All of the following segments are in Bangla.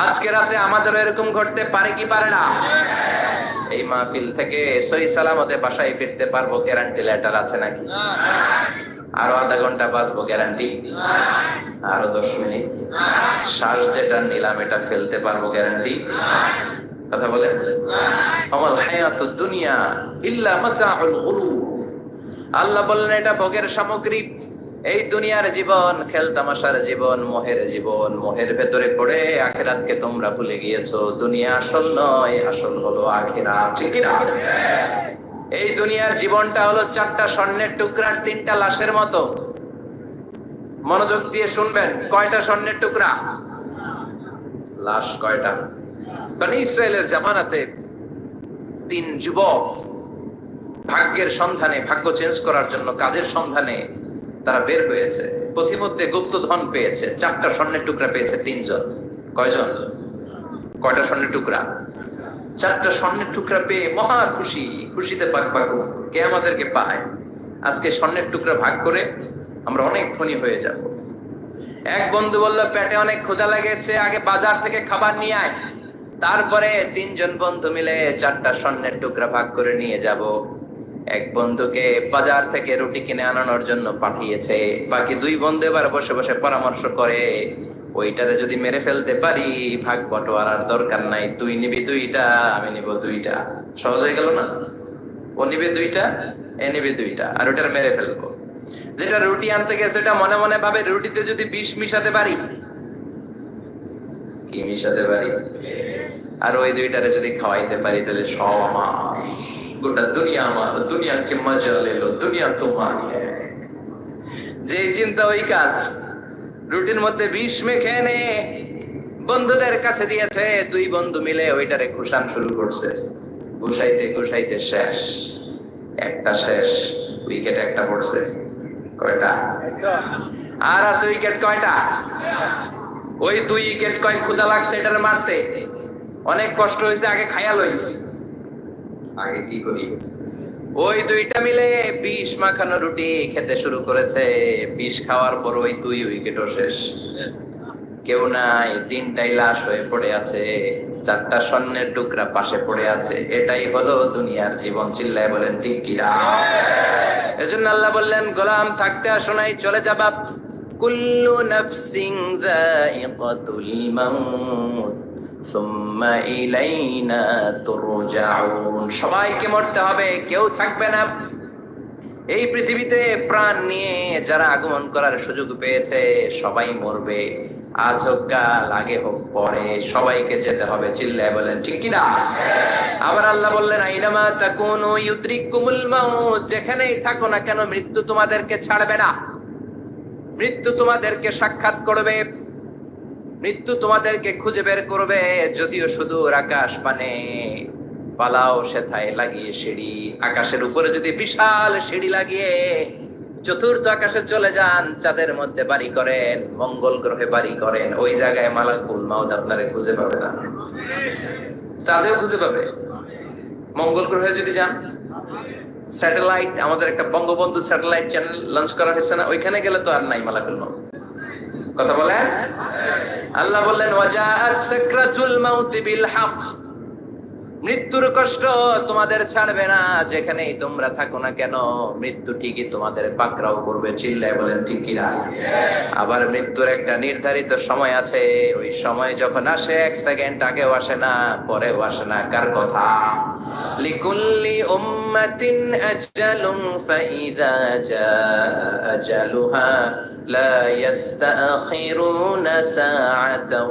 আজকে রাতে আমাদের এরকম ঘটতে পারে কি পারে না? এই মাহফিল থেকে সই সালামতে বাসায় ফিরতে পারব গ্যারান্টি লেটার আছে নাকি? আরও আধা ঘণ্টা বাঁচবো গ্যারান্টি আরও দশ মিনিট। শ্বাস যেটা নিলাম এটা ফেলতে পারব গ্যারান্টি কথা বলেন আমার হায়াত দুনিয়া ইল্লা মাতাউল গুরুর আল্লাহ বললেন এটা ভোগের সামগ্রী। এই দুনিয়ার জীবন, খেল তামাশার জীবন, মোহের জীবন, মোহের ভেতরে পড়ে আখেরাতকে তোমরা ভুলে গিয়েছো। দুনিয়া আসল নয়, আসল হলো আখেরাত। ঠিক না এই দুনিয়ার জীবনটা হলো চারটা স্বর্ণের টুকরার তিনটা লাশের মতো। মনোযোগ দিয়ে শুনবেন, কয়টা স্বর্ণের টুকরা? লাশ কয়টা? মানে ইসরায়েলের জামানাতে তিন যুবক ভাগ্যের সন্ধানে, ভাগ্য চেঞ্জ করার জন্য কাজের সন্ধানে তারা বের হয়েছে। পথিমধ্যে গুপ্ত ধন পেয়েছে। চারটা স্বর্ণের টুকরা পেয়েছে তিনজন। কয়জন? কয়টা স্বর্ণের টুকরা? চারটা স্বর্ণের টুকরা পেয়ে মহা খুশি। খুশিতে পাক পাক কে আমাদেরকে পায়? আজকে স্বর্ণের টুকরা ভাগ করে আমরা অনেক ধনী হয়ে যাব। এক বন্ধু বলল, পেটে অনেক ক্ষুধা লেগেছে, আগে বাজার থেকে খাবার নিয়ে আয়। তারপরে তিনজন বন্ধু মিলে চারটা স্বর্ণের টুকরা ভাগ করে নিয়ে যাব। এক বন্ধুকে বাজার থেকে রুটি কিনে আনানোর জন্য পাঠিয়েছে। বাকি দুই বন্ধু এবার বসে বসে পরামর্শ করে, ওইটারে যদি মেরে ফেলতে পারি, ভাগ বটোয়ারার দরকার নাই, তুই নিবি দুইটা, আমি নিব দুইটা। সহজ হয়ে গেল না? ও নিবে দুইটা, এ নিবে দুইটা, আর ওটার মেরে ফেলব। যেটা রুটি আনতে গেছে ওটা মনে মনে ভাবে রুটিতে যদি বিষ মিশাতে পারি। কি মিশাতে পারি? আর ওই দুইটারে যদি খাওয়াইতে পারি, তাহলে সব আমার। গোটা দুনিয়া আমার, দুনিয়াকে মজা লেলো দুনিয়া তোমার। যেই চিন্তা ওই কাজ, রুটির মধ্যে বিষ মেখে নে বন্ধুদের কাছে দিয়েছে, দুই বন্ধু মিলে ওইটারে ঘুষান শুরু করছে। ঘুষাইতে ঘুষাইতে শেষ, একটা শেষ, উইকেট একটা পড়ছে। কয়টা? আর আছে উইকেট কয়টা? ওই দুই উইকেট কয় ক্ষুদা লাগছে এটার মারতে। অনেক কষ্ট হয়েছে আগে খায়া লই। আগে কি করি? ওই দুইটা মিলে বিষ মাখানো রুটি খেতে শুরু করেছে। বিষ খাওয়ার পর ওই দুই শেষ। কেউ নাই, তিনটাই লাশ হয়ে পড়ে আছে। চারটা স্বর্ণের টুকরা পাশে পড়ে আছে। এটাই হলো দুনিয়ার জীবন, চিল্লায় বলেন, ঠিক কিরা এজন্য আল্লাহ বললেন, গোলাম, থাকতে আসো নাই, চলে যাবা কুল্লু নাফসিং যায়িকাতুল মাউত। সবাইকে মরতে হবে, কেউ থাকবে না। এই পৃথিবীতে প্রাণ নিয়ে যারা আগমন করার সুযোগ পেয়েছে, সবাই মরবে। আজ হোক কাল, আগে হোক পরে, সবাইকে যেতে হবে, চিল্লায় বলেন, ঠিক কিনা? আবার আল্লাহ বললেন, আইনামা তাকুনু মাউত, যেখানেই থাকো না কেন, মৃত্যু তোমাদেরকে ছাড়বে না। মৃত্যু তোমাদেরকে সাক্ষাৎ করবে। মৃত্যু তোমাদেরকে খুঁজে বের করবে, যদিও শুধু আকাশ পানে। পালাও সেথায় লাগিয়ে সিঁড়ি। আকাশের উপরে যদি বিশাল সিঁড়ি লাগিয়ে চতুর্থ আকাশে চলে যান, চাঁদের মধ্যে বাড়ি করেন, মঙ্গল গ্রহে বাড়ি করেন, ওই জায়গায় মালাকুল মাউদ আপনারে খুঁজে পাবে না। চাঁদেও খুঁজে পাবে। মঙ্গল গ্রহে যদি যান, স্যাটেলাইট, আমাদের একটা বঙ্গবন্ধু স্যাটেলাইট চ্যানেল লঞ্চ করা হয়েছে না, ওইখানে গেলে তো আর নাই মালাকুল মাউদ কথা বলেন? আল্লাহ বললেন ওয়াজাআত সাকরাতুল মাউত বিল হক। মৃত্যুর কষ্ট তোমাদের ছাড়বে না, যেখানেই তোমরা থাকো না কেন, মৃত্যু ঠিকই তোমাদের পাকড়াও করবে, চিল্লায় বলেন, ঠিক কিনা আবার মৃত্যুর একটা নির্ধারিত সময় আছে, ওই সময় যখন আসে, এক সেকেন্ড আগেও আসে না, পরেও আসে না, কার কথা? লিকুল্লি উম্মাতিন আজালুম ফাইযা জাআ আজালুহা লা সাআতাও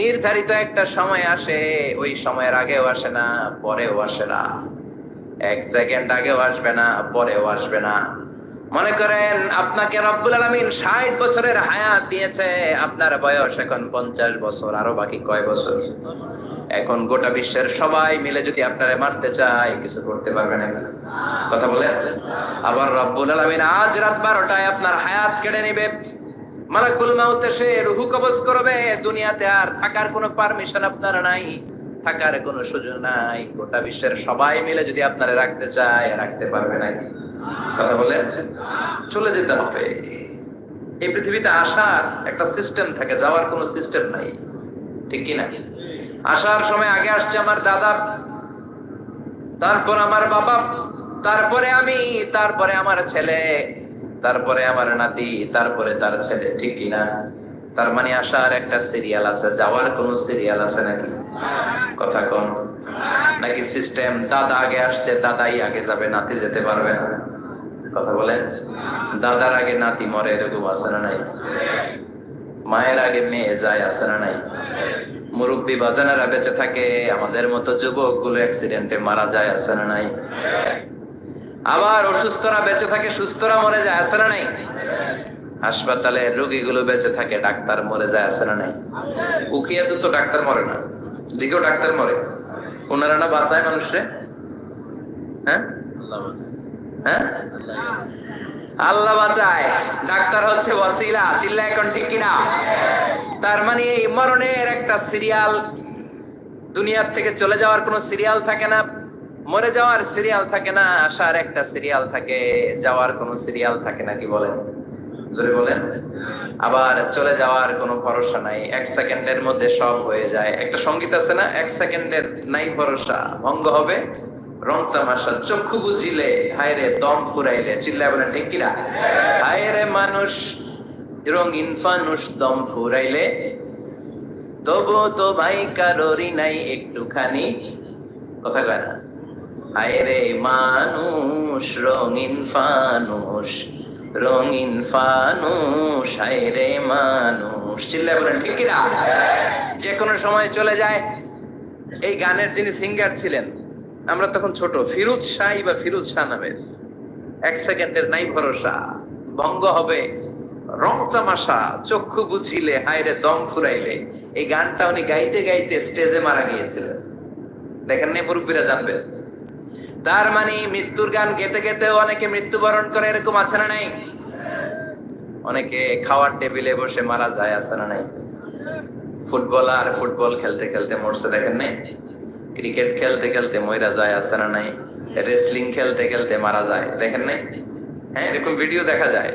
নির্ধারিত একটা সময় আসে, ওই সময়ের আগেও আসে না, পরেও আসে না। এক সেকেন্ড আগেও আসবে না, পরেও আসবে না। মনে করেন, আপনাকে রব্বুল আলমিন ষাট বছরের হায়াত দিয়েছে, আপনার বয়স এখন পঞ্চাশ বছর, আরও বাকি কয় বছর? এখন গোটা বিশ্বের সবাই মিলে যদি আপনারা মারতে চায়, কিছু করতে পারবে না। কথা বলেন? আবার রব্বুল আলমিন আজ রাত বারোটায় আপনার হায়াত কেড়ে নিবে। মালাকুল মাউত এসে রুহু কবজ করবে, দুনিয়াতে আর থাকার কোনো পারমিশন আপনার নাই, থাকার কোনো সুযোগ নাই। গোটা বিশ্বের সবাই মিলে যদি আপনারা রাখতে চায়, রাখতে পারবে নাকি? কথা বলেন চলে যেতে হবে। এই পৃথিবীতে আসার একটা সিস্টেম থাকে, যাওয়ার কোনো সিস্টেম নাই। ঠিক কি না? আসার সময় আগে আসছে আমার দাদা, তারপর আমার বাবা, তারপরে আমি, তারপরে আমার ছেলে। তারপরে আমার নাতি, তারপরে তার ছেলে, ঠিক কি না? তার মানে আসার একটা সিরিয়াল আছে, যাওয়ার কোন সিরিয়াল আছে নাকি? কথা কম। নাকি সিস্টেম দাদা আগে আসছে, দাদাই আগে যাবে, নাতি যেতে পারবে না? কথা বলেন? দাদার আগে নাতি মরে, এরকম আছে না নাই? মায়ের আগে মেয়ে যায়, আছে না নাই? মুরব্বী বাজানেরা বেঁচে থাকে, আমাদের মতো যুবকগুলো অ্যাক্সিডেন্টে মারা যায়, আছে না নাই? আবার অসুস্থরা বেঁচে থাকে, সুস্থরা মরে যায়, আছে না নাই? হাসপাতালে রোগীগুলো বেঁচে থাকে, ডাক্তার মরে যায়, আছে না নাই? উখিয়া তো ডাক্তার মরে না দিকেও ডাক্তার মরে। ওনারা না বাঁচায় মানুষরে? হ্যাঁ? হ্যাঁ? আল্লাহ বাঁচায়। ডাক্তার হচ্ছে ওয়াসিলা চিল্লা এখন ঠিক কিনা? তার মানে এই মরণের একটা সিরিয়াল দুনিয়ার থেকে চলে যাওয়ার কোনো সিরিয়াল থাকে না? মরে যাওয়ার সিরিয়াল থাকে না, আসার একটা সিরিয়াল থাকে, যাওয়ার কোনো সিরিয়াল থাকে না, কি বলেন? জোরে বলেন। আবার চলে যাওয়ার কোনো ভরসা নাই, এক সেকেন্ডের মধ্যে সব হয়ে যায়। একটা সংগীত আছে না, এক সেকেন্ডের নাই ভরসা, ভঙ্গ হবে, রং তামাশা, চক্ষু বুঝিলে, হায়রে দম ফুরাইলে, চিল্লায় বলেন, ঠিক কিনা? হায়রে মানুষ, রঙিন ফানুষ দম ফুরাইলে, তবু তো ভাই কারোরই নাই একটুখানি। কথা কয় না? হায়রে মানুষ, রঙিন ফানুষ রঙিন ফানুষ, হায়রে মানুষ। চিল্লায় বলেন, ঠিক কিনা? যে কোনো সময় চলে যায়। এই গানের যিনি সিঙ্গার ছিলেন, আমরা তখন ছোট, ফিরুজ শাহ বা ফিরুজ শাহ নামের। এক সেকেন্ডের নাই ভরসা, ভঙ্গ হবে রং তামাশা, চক্ষু বুঝিলে, হায়রে দম ফুরাইলে। এই গানটা উনি গাইতে গাইতে স্টেজে মারা গিয়েছিলেন। দেখেন নে মুরব্বীরা জানবেন? তার মানে মৃত্যুর গান গেতে গেতে অনেকে মৃত্যুবরণ করে এরকম আছে না নাই? অনেকে খাওয়ার টেবিলে বসে মারা যায় আছে না নাই? ফুটবলার ফুটবল খেলতে খেলতে মরছে দেখেন নাই? ক্রিকেট খেলতে খেলতে ময়রা যায় আছে না নাই? রেসলিং খেলতে খেলতে মারা যায় দেখেন নাই? হ্যাঁ এরকম ভিডিও দেখা যায়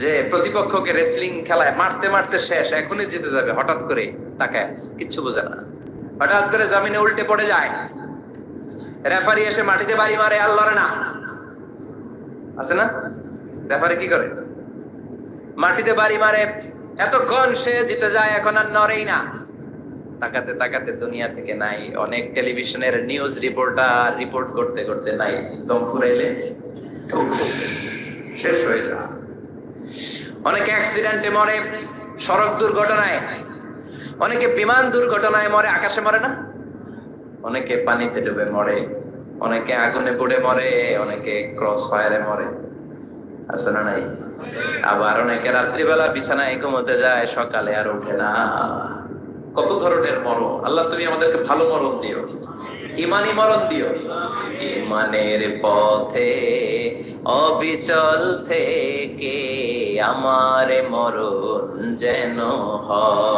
যে প্রতিপক্ষকে রেসলিং খেলায় মারতে মারতে শেষ এখনই জিতে যাবে হঠাৎ করে আছে, কিচ্ছু বোঝে না। হঠাৎ করে জামিনে উল্টে পড়ে যায়। রেফারি এসে মাটিতে বাড়ি মারে, আর লড়ে না। আছে না? রেফারি কি করে? মাটিতে বাড়ি মারে, এতক্ষণ সে জিতে যায়, এখন আর নড়েই না। তাকাতে তাকাতে দুনিয়া থেকে নাই, অনেক টেলিভিশনের নিউজ রিপোর্টার রিপোর্ট করতে করতে নাই, দম ফুরাইলে শেষ হয়ে যায়। অনেকে অ্যাক্সিডেন্টে মরে, সড়ক দুর্ঘটনায়। অনেকে বিমান দুর্ঘটনায় মরে, আকাশে মরে না? অনেকে পানিতে ডুবে মরে, অনেকে আগুনে পুড়ে মরে, অনেকে ক্রস ফায়ারে মরে। আছে না নাই? আবার অনেকে রাত্রিবেলা বিছানায় ঘুমোতে যায়, সকালে আর ওঠে না। কত ধরনের মরণ? আল্লাহ তুমি আমাদেরকে ভালো মরণ দিও। ইমানি মরণ দিও। ইমানের পথে, অবিচল থেকে আমার মরণ যেন হয়।